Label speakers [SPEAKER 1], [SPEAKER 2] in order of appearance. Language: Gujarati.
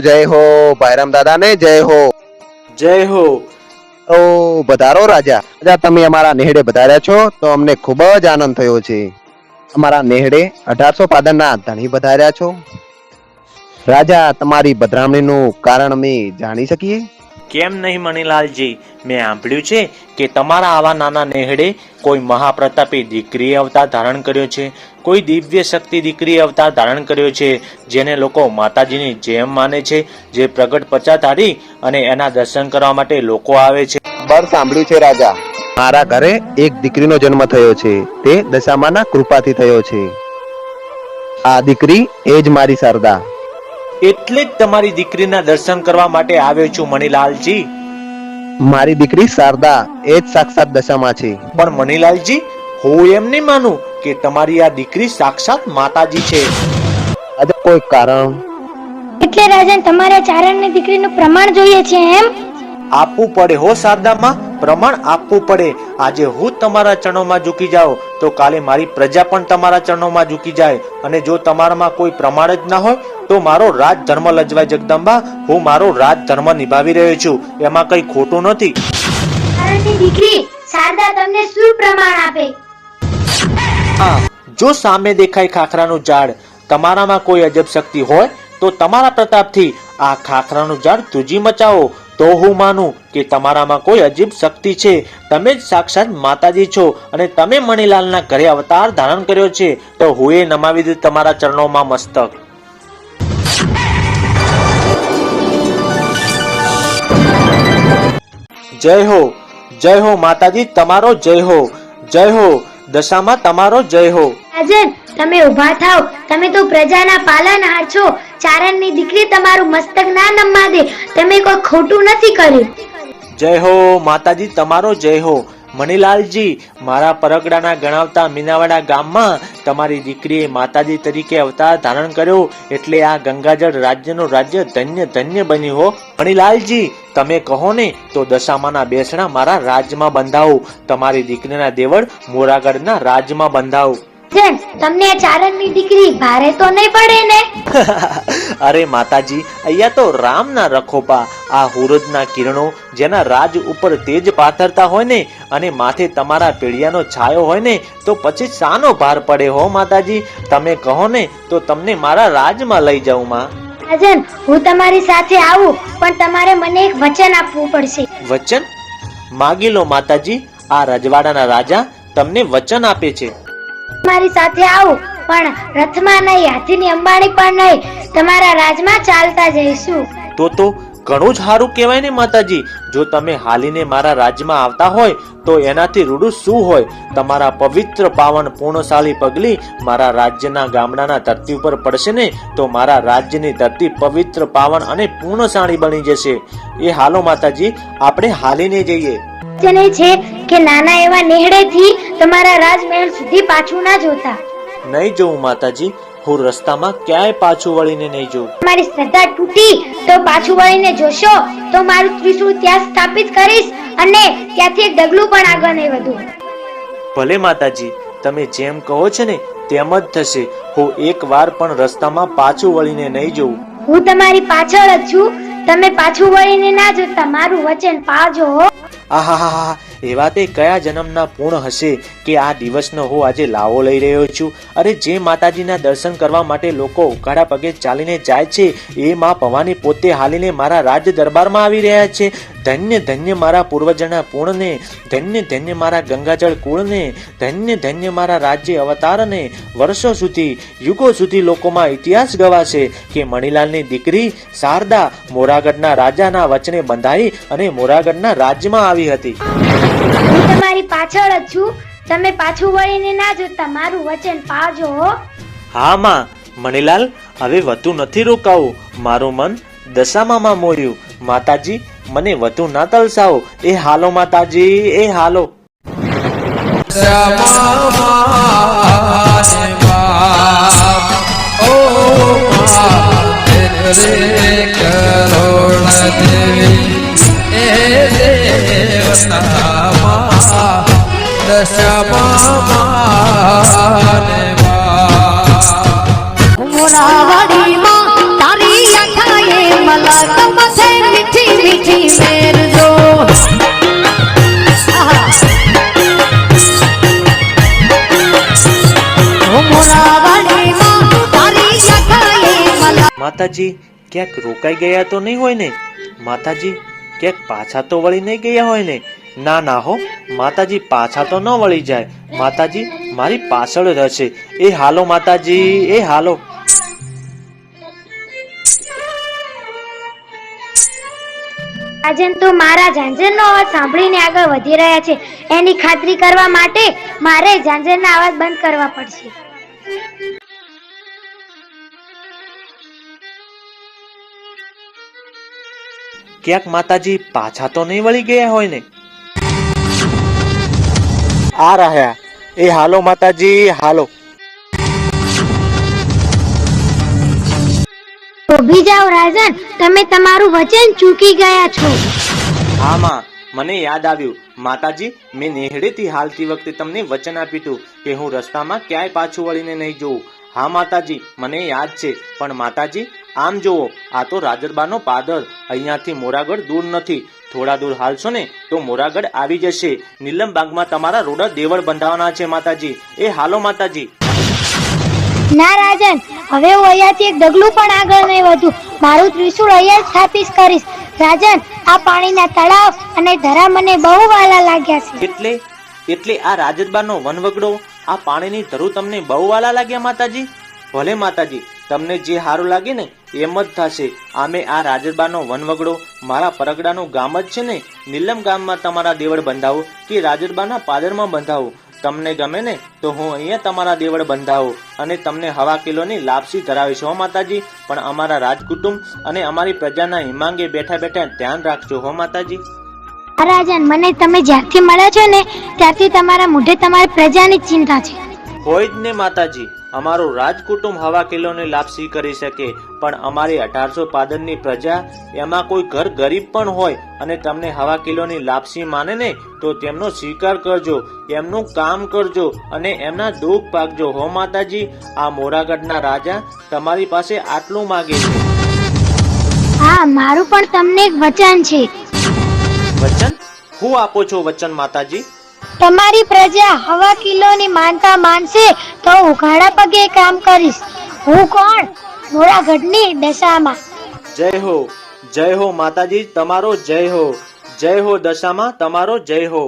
[SPEAKER 1] જય હો ભાઈરામ દાદાને જય હો.
[SPEAKER 2] જય હો.
[SPEAKER 1] ઓ વધારો રાજા. રાજા તમે અમારા નેહડે વધાર્યા છો તો અમને ખૂબ જ આનંદ થયો છે. અમારા નેહડે અઢારસો પાદરના ધણી વધાર્યા છો. રાજા તમારી પધરામણીનું કારણ અમે જાણી શકીએ?
[SPEAKER 2] કેમ નહીં મણીલાલજી? મેં સાંભળ્યું છે કે તમારા આવા નાના નેહડે કોઈ મહાપ્રતાપી દીકરી અવતાર ધારણ કર્યો છે કોઈ દિવ્ય શક્તિ દીકરી અવતાર ધારણ કર્યો છે જેને લોકો માતાજીની જેમ માને છે જે પ્રગટ પચાધારી અને એના દર્શન કરવા માટે લોકો આવે છે.
[SPEAKER 1] બર સાંભળ્યું છે રાજા. મારા ઘરે એક દીકરીનો જન્મ થયો છે તે દશામાના કૃપાથી થયો છે. આ દીકરી એ જ મારી શારદા.
[SPEAKER 2] એટલે જ તમારી દીકરીના દર્શન કરવા માટે આવ્યો છું મણીલાલજી.
[SPEAKER 1] મારી દીકરી શારદા એ જ સાક્ષાત દશામાં છે.
[SPEAKER 2] પણ મણીલાલજી હું એમ નહીં માનું કે તમારી આ દીકરી સાક્ષાત માતાજી છે.
[SPEAKER 1] અરે કોઈ કારણ?
[SPEAKER 3] એટલે રાજન તમારે ચારણની દીકરીનું પ્રમાણ જોઈએ છે એમ?
[SPEAKER 2] આપવું પડે હો શારદામાં પ્રમાણ આપવું પડે. આજે હું તમારા ચરણોમાં ઝૂકી જાઉં તો કાલે મારી પ્રજા પણ તમારા ચરણોમાં ઝૂકી જાય. અને જો તમારામાં કોઈ પ્રમાણ જ ના હોય તો મારો રાજ ધર્મ લજવાય જગદંબા. હું મારો રાજ ધર્મ નિભાવી રહ્યો છું. એમાં કઈ ખોટું નથી.
[SPEAKER 3] દીકરી શારદા તમને શું પ્રમાણ આપે?
[SPEAKER 2] હા જો સામે દેખાય ખાખરાનું ઝાડ તમારામાં કોઈ અજબ શક્તિ હોય તો તમારા પ્રતાપથી આ ખાખરાનું ઝાડ તુજી મચાવો. તો હું માનું કે તમારામાં કોઈ અજીબ શક્તિ છે. તમે જ સાક્ષાત માતાજી છો અને તમે મણિલાલના ઘરે અવતાર ધારણ કર્યો છે. તો હું એ નમાવી દીધું તમારા ચરણોમાં મસ્તક. જય હો જય હો માતાજી, તમારો જય હો. જય હો, દશામાં તમારો જય હો.
[SPEAKER 3] રાજન તમે ઊભા થાવ તમે તો પ્રજાના પાલનહાર છો. ચારણની દીકરી તમારું મસ્તક ના નમવા દે. તમે કોઈ ખોટું નથી કર્યું.
[SPEAKER 2] જય હો માતાજી, તમારો જય હો. મણીલાલજી, મારા પરગડાના ગણાવતા મીનાવાડા ગામમાં તમારી દીકરીએ માતાજી તરીકે અવતાર ધારણ કર્યો. એટલે આ ગંગાજળ રાજ્યનું રાજ્ય ધન્ય ધન્ય બન્યું હો. મણીલાલજી, તમે કહો ને તો દશામાના બેસણા મારા રાજમાં બંધાવો. તમારી દીકરીના દેવળ મોરાગઢના રાજમાં બંધાવો.
[SPEAKER 3] રાજન તમને ચારણની દીકરી ભારે તો નહીં પડે ને?
[SPEAKER 2] અરે માતાજી અહીંયા તો રામના રખોપા આ હુરજના કિરણો જેના રાજ ઉપર તેજ પાથરતા હોય ને અને માથે તમારા પેઢિયાનો છાયો હોય ને તો પછી સાનો ભાર પડે હો માતાજી? તમે કહો ને તો તમને મારા રાજમાં લઈ જાઉં માં.
[SPEAKER 3] રાજન હું તમારી સાથે આવું પણ તમારે મને એક વચન આપવું પડશે.
[SPEAKER 2] વચન? માગી લો માતાજી આ રજવાડાના રાજા તમને વચન આપે છે.
[SPEAKER 3] મારી સાથે આવું. પણ રથમાં નહીં હાથીની અંબાણી પણ નહીં. તમારા રાજમાં ચાલતા જઈશું.
[SPEAKER 2] તો તો ઘણું જ સારું કહેવાય ને માતાજી. જો તમે હાલીને મારા રાજ્યમાં આવતા હોય તો એનાથી રૂડું શું હોય? તમારા પવિત્ર પાવન પૂર્ણશાળી પગલી મારા રાજ્યના ગામડાના ધરતી ઉપર પડશે ને તો મારા રાજ્યની ધરતી પવિત્ર પાવન અને પૂર્ણશાળી બની જશે. એ હાલો માતાજી આપણે હાલીને જઈએ.
[SPEAKER 3] છે કે નાના એવા નેહડેથી તમારા રાજમહેલ સુધી પાછું ના જોતા.
[SPEAKER 2] નહીં જોઉં માતાજી. હું રસ્તામાં ક્યાંય પાછું વળીને નહીં જોઉં.
[SPEAKER 3] તમારી શ્રદ્ધા તૂટી તો પાછું વળીને જોશો તો મારું ત્રિશુળ ત્યાં સ્થાપિત કરીશ અને ત્યાંથી એક ડગલું પણ આગળ નહીં વધુ.
[SPEAKER 2] ભલે માતાજી તમે જેમ કહો છો ને તેમ જ થશે. હું એક વાર પણ રસ્તામાં પાછું વળીને નહીં જોઉં.
[SPEAKER 3] હું તમારી પાછળ જ છું. તમે પાછું વળીને ના જોતા. મારું વચન પાજો.
[SPEAKER 2] આહાહાહા. એવા તે કયા જન્મના પૂર્ણ હશે કે આ દિવસનો હું આજે લાવો લઈ રહ્યો છું? અરે, જે માતાજીના દર્શન કરવા માટે લોકો ઉઘાડા પગે ચાલીને જાય છે, એ મા ભવાની પોતે હાલીને મારા રાજ દરબારમાં આવી રહ્યા છે. ધન્ય ધન્ય મારા પૂર્વજના પૂર્ણને ધન્ય ધન્ય મારા ગંગાજળ કુળને, ધન્ય ધન્ય મારા રાજ્ય અવતારને વર્ષો સુધી, યુગો સુધી લોકોમાં ઇતિહાસ ગવાશે કે મણિલાલની દીકરી શારદા મોરાગઢના રાજાના વચને બંધાઈ અને મોરાગઢના રાજ્યમાં આવી હતી.
[SPEAKER 3] હું તમારી પાછળ જ છું. તમે પાછું વળીને ના જોતા મારું વચન પાળજો હો.
[SPEAKER 2] હા માં. મણીલાલ હવે વધુ નથી રોકાવું. મારું મન દશામાં મોર્યું. માતાજી મને વધુ ના તલસાવો. એ હાલો માતાજી એ હાલો.
[SPEAKER 4] મોરાવાડીમાં
[SPEAKER 2] માતાજી, ક્યાંક રોકાઈ ગયા તો નહીં હોય ને? માતાજી, ક્યાંક પાછા તો વળી નહીં ગયા હોય ને? ના ના હો માતાજી પાછા તો ન વળી જાય. માતાજી મારી પાછળ રહેશે. એ હાલો માતાજી એ હાલો.
[SPEAKER 3] રાજન તો મારા ઝાંઝરનો અવાજ સાંભળીને આગળ વધી રહ્યા છે. એની ખાતરી કરવા માટે મારે ઝાંઝરના અવાજ બંધ કરવા પડશે.
[SPEAKER 2] ક્યાંક માતાજી પાછા તો નહીં વળી ગયા હોય ને? આ રહ્યા. એ હાલો માતાજી હાલો.
[SPEAKER 3] ઊભી જાઓ રાજન તમે તમારું વચન ચૂકી ગયા છો.
[SPEAKER 2] હા માં. મને યાદ આવ્યું. માતાજી મેં નેહડેથી હાલતી વખતે તમને વચન આપ્યું હતું કે હું રસ્તામાં ક્યાંય પાછું વળીને નહીં જોઉં. હા માતાજી મને યાદ છે. પણ માતાજી આમ જુઓ આ તો રાજરબાનો પાદર. અહીંયાથી મોરાગઢ દૂર નથી. થોડા દૂર હાલશો ને તો મોરાગઢ આવી જશે. નીલમબાગમાં તમારા રોડા દેવળ બંધાવવાના છે માતાજી. એ હાલો માતાજી.
[SPEAKER 3] ના રાજન. હવે હું અહીંયાથી એક ડગલું પણ આગળ નહીં વધું. મારું ત્રિશુળ અહીંયા સ્થાપિત કરીશ. રાજન આ પાણીના તળાવ અને ધરા મને બહુ વાલા લાગ્યા છે.
[SPEAKER 2] એટલે? એટલે આ રાજદબાનો વનવગડો આ પાણીની ધરું તમને બહુ વાલા લાગ્યા માતાજી? ભલે માતાજી. તમને જે સારું લાગે ને, એમ જ થશે. આમે આ રાજરબાનો વનવગડો, મારા પરગડાનું ગામ જ છે ને, નીલમ ગામમાં તમારા દેવળ બંધાવો કે રાજરબાના પાદરમાં બંધાવો. તમને ગમે ને, તો હું અહીંયા તમારા દેવળ બંધાવો અને તમને હવા કિલોની લાપસી ધરાવીશ હો માતાજી. પણ અમારા રાજકુટુંબ અને અમારી પ્રજાના હિમાંગે બેઠા બેઠા ધ્યાન રાખજો હો માતાજી.
[SPEAKER 3] મહારાજન, મને તમે જ્યારથી મળ્યા છો ને ત્યારથી તમારા મોઢે તમારી પ્રજાની ચિંતા છે.
[SPEAKER 2] હોય જ ને માતાજી. અમારું રાજકુટુંબ હવા કિલોની લાપસી કરી શકે પણ અમારી અઢારસો પાદરની પ્રજા એમાં કોઈ ઘર ગરીબ પણ હોય અને તમને હવા કિલોની લાપસી માને ને તો તેમનો સ્વીકાર કરજો એમનું કામ કરજો અને એમના દુઃખ પાકજો. હો માતાજી આ મોરાગઢના રાજા તમારી પાસે આટલું માગે છે.
[SPEAKER 3] હા મારું પણ તમને એક વચન છે.
[SPEAKER 2] વચન? હું આપો છો વચન માતાજી?
[SPEAKER 3] તમારી પ્રજા હવા કિલોની માનતા માનશે તો હું ઘાડા પગે કામ કરીશ. હું કોણ? મોરાગઢની દશામાં.
[SPEAKER 2] જય હો જય હો માતાજી, તમારો જય હો. જય હો દશામાં, તમારો જય હો.